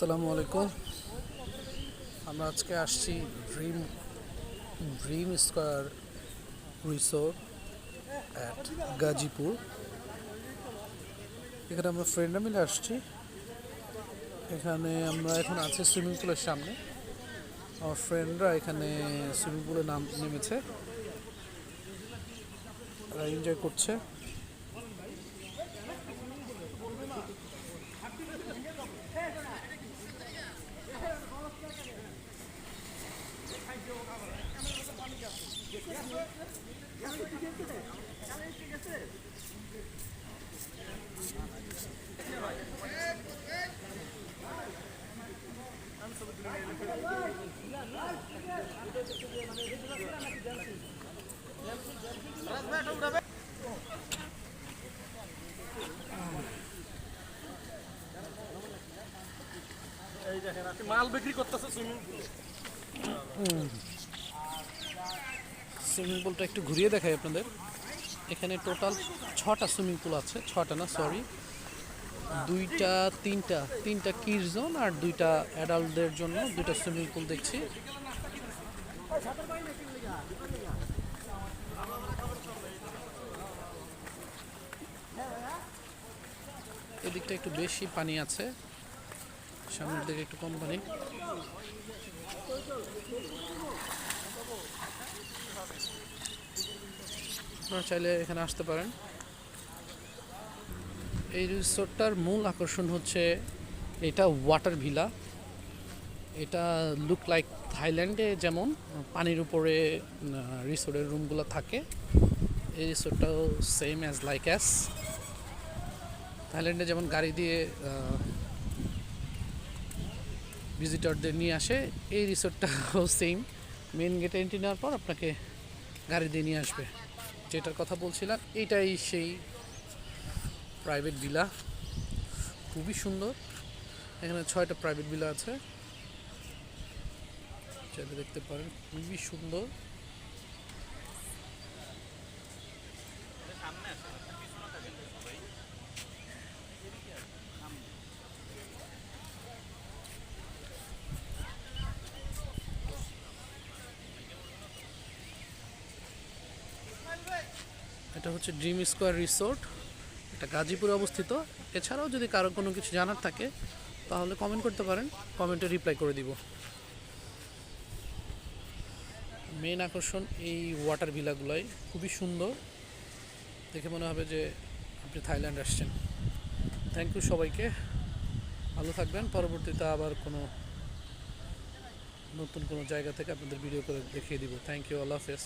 আসসালামু আলাইকুম। আমরা আজকে আসছি dream dream square resort at Gazipur. এখানে আমরা ফ্রেন্ডরা মিলে আসছি। এখানে আমরা এখন আছি সুইমিং পুলের সামনে। আমার ফ্রেন্ডরা এখানে সুইমিং পুলে নাম, নেমেছে। এনজয় করছে। মাল বিক্রি করতেছে সুইমিং পুলে সুইমিং পুলটা একটু ঘুরিয়ে দেখাই আপনাদের। এখানে টোটাল ছটা সুইমিং পুল আছে, ছটা না সরি দুইটা, তিনটা তিনটা কিড জোন আর দুইটা অ্যাডাল্টদের জন্য দুইটা সুইমিং পুল দেখছি। এদিকটা একটু বেশি পানি আছে, সামনের দিকে একটু কম পানি। আপনারা চাইলে এখানে আসতে পারেন। এই রিসোর্টটার মূল আকর্ষণ হচ্ছে এটা ওয়াটার ভিলা। এটা লুক লাইক থাইল্যান্ডে যেমন পানির উপরে রিসোর্টের রুমগুলো থাকে, এই রিসোর্টটাও সেম অ্যাজ লাইক অ্যাস থাইল্যান্ডে যেমন গাড়ি দিয়ে ভিজিটরদের নিয়ে আসে, এই রিসোর্টটাও সেম মেন গেটে এন্ট্রি নেওয়ার পর আপনাকে গাড়ি দিয়ে নিয়ে আসবে। যেটার কথা বলছিলাম, এটাই সেই প্রাইভেট ভিলা খুবই সুন্দর। এখানে ছয়টা প্রাইভেট ভিলা আছে। চাইলে দেখতে পারেন, খুবই সুন্দর। এটা হচ্ছে ড্রিম স্কোয়ার রিসোর্ট, এটা গাজীপুরে অবস্থিত। এছাড়াও যদি কারও কোনো কিছু জানার থাকে, তাহলে কমেন্ট করতে পারেন কমেন্টে রিপ্লাই করে দিব। মেন আকর্ষণ এই ওয়াটার ভিলাগুলাই খুবই সুন্দর। দেখে মনে হবে যে আপনি থাইল্যান্ড আসছেন। থ্যাংক ইউ সবাইকে। ভালো থাকবেন। পরবর্তীতে আবার কোনো নতুন কোনো জায়গা থেকে আপনাদের ভিডিও করে দেখিয়ে দিব। থ্যাংক ইউ আল্লাহ হাফেজ।